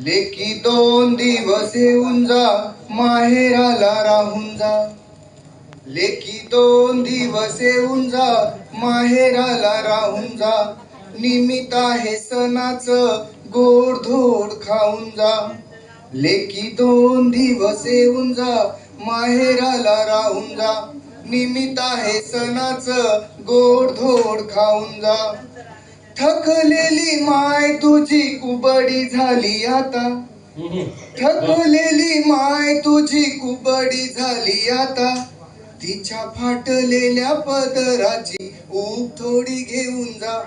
लेकी दोन दिवस येऊन जा माहेराला राहून जा. लेकी दोन दिवस येऊन जा माहेराला राहून जा. निमित्त आहे सणाचं गोड धोड खाऊन जा. लेकी दोन दिवस येऊन जा माहेराला राहून जा. निमित्त आहे सणाचं गोड धोड खाऊन जा. थकलेली माय तुझी कुबडी झाली आता. थकलेली माय तुझी कुबडी झाली आता. तिच्या फाटलेल्या पदराची ऊब थोडी घेऊन जा.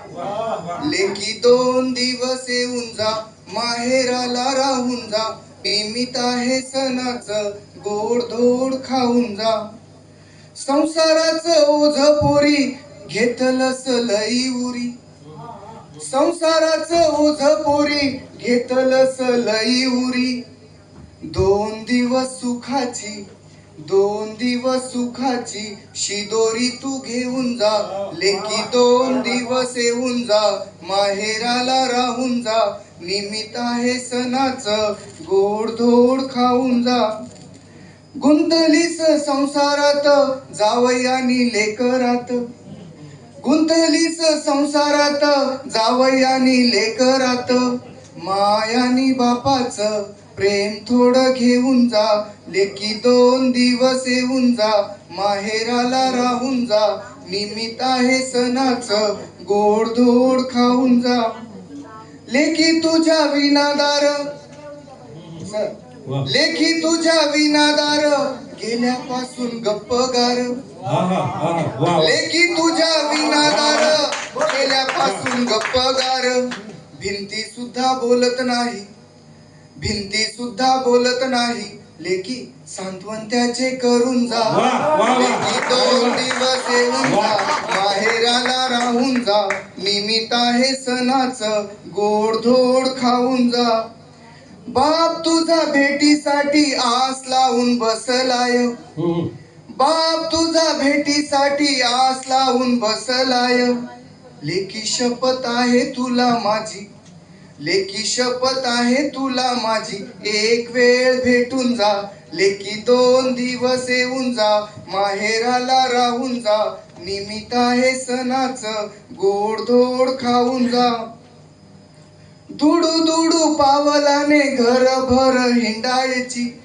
लेकी दोन दिवस येऊन जा माहेराला राहून जा. निमित्त आहे सणाचं गोड धोड खाऊन जा. संसाराचं ओझ पोरी घेतलस लई उरी. संसाराचं ओझ पोरी घेतलस लई उरी. दोन दिवस सुखाची दोन दिवस सुखाची शिदोरी तू घेऊन जा. लेकी दोन दिवस येऊन जा माहेराला राहून जा. निमित्त आहे सणाचं गोड धोड खाऊन जा. गुंतलीस संसारात जावयानी लेकरात. गुंतलीस संसारात जावयानी लेकरात. मायानी बापाच प्रेम थोडं घेऊन जा लेकी दोन दिवस येऊन जा माहेराला राहून जा. निमित्त आहे सणाचं गोड धोड खाऊन जा. लेकी तुझ्या विनादार. लेखी तुझ्या विनादार गेल्यापासून गप्पगार. लेखी तुझ्या विनादार. गेल्यापासून गप्पगार भिंती सुद्धा बोलत नाही. भिंती सुद्धा बोलत नाही. लेखी सांत्वन त्याचे करून जा. लेखी दोन दिवस येऊन जा. माहेराला राहून जा. निमित्त आहे सणाचं. गोड धोड खाऊन जा. बाप तुझा भेटीसाठी आस लावून बसलाय. बाप तुझा भेटीसाठी आस लावून बसलाय. लेकी शपथ आहे तुला माझी. लेकी शपथ आहे तुला माझी. एक वेळ भेटून जा. लेकी दोन दिवस येऊन जा. माहेराला राहून जा. निमित्त आहे सणाचं. गोड धोड खाऊन जा. दुडू दुडू पावलाने घरभर हिंडायची.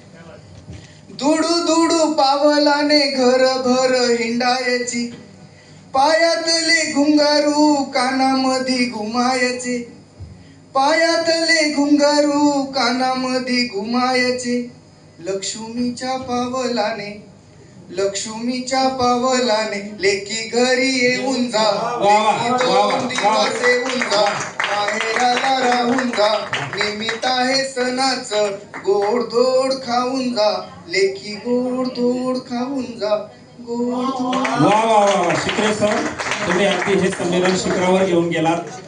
दुडू दुडू पावलाने घरभर हिंडायची. पायातले घुंगारू कानामध्ये घुमायचे. पायातले घुंगारू कानामध्ये घुमायचे. लक्ष्मीच्या पावलाने लक्ष्मीच्या पावलाने लेकी घरी येऊन जा. दोन दिवस येऊन जा. माहेराला राहून जा. निमित्त आहे सणाच. गोड धोड खाऊन जा. लेकी गोड धोड खाऊन जा. गोड धोड वा वा वा वा. शिकरे सर तुम्ही अगदी हे संमेलन शिखरावर घेऊन गेलात.